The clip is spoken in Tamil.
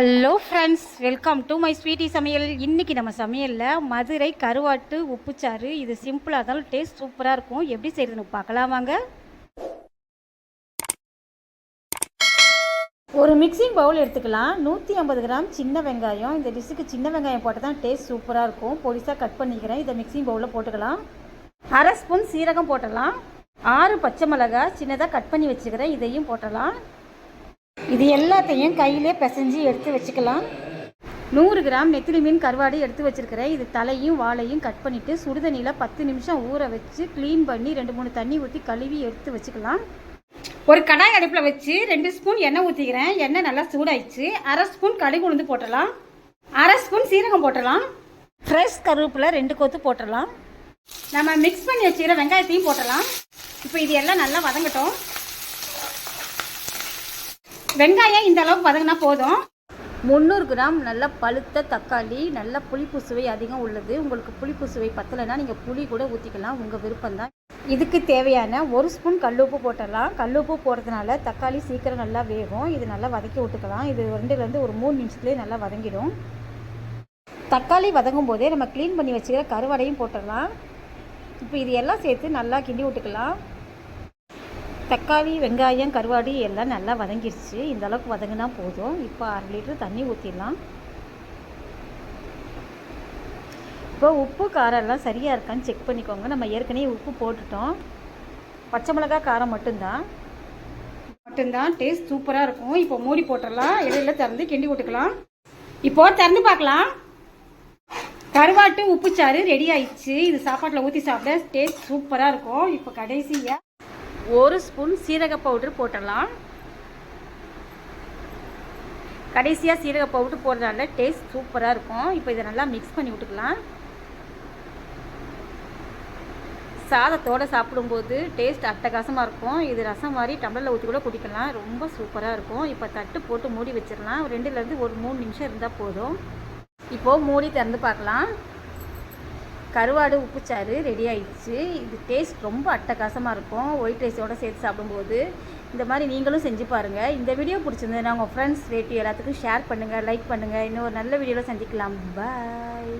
Hello friends welcome to my sweety சமையல். இன்றைக்கி நம்ம சமையலில் மதுரை கருவாட்டு உப்புச்சாறு. இது சிம்பிளாக இருந்தாலும் டேஸ்ட் சூப்பராக இருக்கும். எப்படி செய்கிறதுன்னு பார்க்கலாம் வாங்க. ஒரு மிக்சிங் பவுல் எடுத்துக்கலாம். நூற்றி ஐம்பது கிராம் சின்ன வெங்காயம். இந்த டிஷ்ஷுக்கு சின்ன வெங்காயம் போட்டால் தான் டேஸ்ட் சூப்பராக இருக்கும். பொடிசாக கட் பண்ணிக்கிறேன். இதை மிக்சிங் பவுலில் போட்டுக்கலாம். அரை ஸ்பூன் சீரகம் போட்டலாம் ஆறு பச்சை மிளகாய். சின்னதாக கட் பண்ணி வச்சுக்கிறேன். இதையும் போட்டலாம் இது எல்லாத்தையும் கையிலே பிசைஞ்சு எடுத்து வச்சுக்கலாம். நூறு கிராம் நெத்திலி மீன் கருவாடு எடுத்து வச்சுருக்கிறேன். இது தலையும் வாழையும் கட் பண்ணிவிட்டு சுடுதண்ணியில் பத்து நிமிஷம் ஊற வச்சு க்ளீன் பண்ணி ரெண்டு மூணு தண்ணி ஊற்றி கழுவி எடுத்து வச்சுக்கலாம். ஒரு கடாய் அடுப்பில் வச்சு ரெண்டு ஸ்பூன் எண்ணெய் ஊற்றிக்கிறேன் எண்ணெய் நல்லா சூடாயிடுச்சு. அரை ஸ்பூன் கடுகு உளுந்து போட்டலாம் அரை ஸ்பூன் சீரகம் போட்டலாம் ஃப்ரெஷ் கருவேப்பில் ரெண்டு கொத்து போட்டுடலாம். நம்ம மிக்ஸ் பண்ணி வச்சுக்கிற வெங்காயத்தையும் போட்டலாம் இப்போ இது எல்லாம் நல்லா வதங்கட்டும். வெங்காயம் இந்த அளவுக்கு வதங்கினா போதும். முந்நூறு கிராம் நல்ல பழுத்த தக்காளி நல்ல புளிப்பு சுவை அதிகம் உள்ளது. உங்களுக்கு புளிப்பு சுவை பத்தலைன்னா நீங்கள் புளி கூட ஊற்றிக்கலாம் உங்கள் விருப்பம்தான் இதுக்கு தேவையான ஒரு ஸ்பூன் கல்லுப்பு போட்டுடலாம். கல்லுப்பு போடுறதுனால தக்காளி சீக்கிரம் நல்லா வேகும். இது நல்லா வதக்கி விட்டுக்கலாம். இது ரெண்டுலேருந்து ஒரு மூணு நிமிஷத்துலேயே நல்லா வதங்கிடும். தக்காளி வதங்கும் போதே நம்ம க்ளீன் பண்ணி வச்சுக்கிற கருவடையும் போட்டுடலாம். இப்போ இது எல்லாம் சேர்த்து நல்லா கிண்டி விட்டுக்கலாம். தக்காளி வெங்காயம் கருவாடு எல்லாம் நல்லா வதங்கிருச்சு. இந்த அளவுக்கு வதங்கினா போதும். இப்போ அரை லிட்டர் தண்ணி ஊற்றிடலாம் இப்போ உப்பு காரம் எல்லாம் சரியாக இருக்கான்னு செக் பண்ணிக்கோங்க. நம்ம ஏற்கனவே உப்பு போட்டுட்டோம். பச்சை மிளகாய் காரம் மட்டும்தான். மட்டும்தான். டேஸ்ட் சூப்பராக இருக்கும். இப்போ மூடி போட்டுடலாம். இடையில திறந்து கிண்டி விட்டுக்கலாம். இப்போ திறந்து பார்க்கலாம். கருவாட்டு உப்புச்சாறு ரெடி ஆயிடுச்சு. இது சாப்பாட்டில் ஊற்றி சாப்பிட டேஸ்ட் சூப்பராக இருக்கும். இப்போ கடைசியாக ஒரு ஸ்பூன் சீரக பவுடர் போட்டுடலாம். கடைசியாக சீரக பவுடர் போடுறதால டேஸ்ட் சூப்பராக இருக்கும். இப்போ இதை நல்லா மிக்ஸ் பண்ணி விட்டுக்கலாம். சாதத்தோடு சாப்பிடும்போது டேஸ்ட் அட்டகாசமாக இருக்கும். இது ரசம் மாதிரி டம்ளரில் ஊற்றி கூட குடிக்கலாம். ரொம்ப சூப்பராக இருக்கும். இப்போ தட்டு போட்டு மூடி வச்சிடலாம். ரெண்டுலேருந்து ஒரு மூணு நிமிஷம் இருந்தால் போதும். இப்போது மூடி திறந்து பார்க்கலாம். கருவாடு உப்புச்சாறு ரெடி ஆயிடுச்சு. இது டேஸ்ட் ரொம்ப அட்டகாசமாக இருக்கும். ஒயிட் ரைஸோடு சேர்த்து சாப்பிடும்போது. இந்த மாதிரி நீங்களும் செஞ்சு பாருங்கள் இந்த வீடியோ பிடிச்சிருந்ததுன்னா உங்கள் ஃப்ரெண்ட்ஸ் ரேட்டிவ் எல்லாத்துக்கும் ஷேர் பண்ணுங்கள் லைக் பண்ணுங்கள் இன்னும் ஒரு நல்ல வீடியோவில் சந்திக்கலாம். பாய்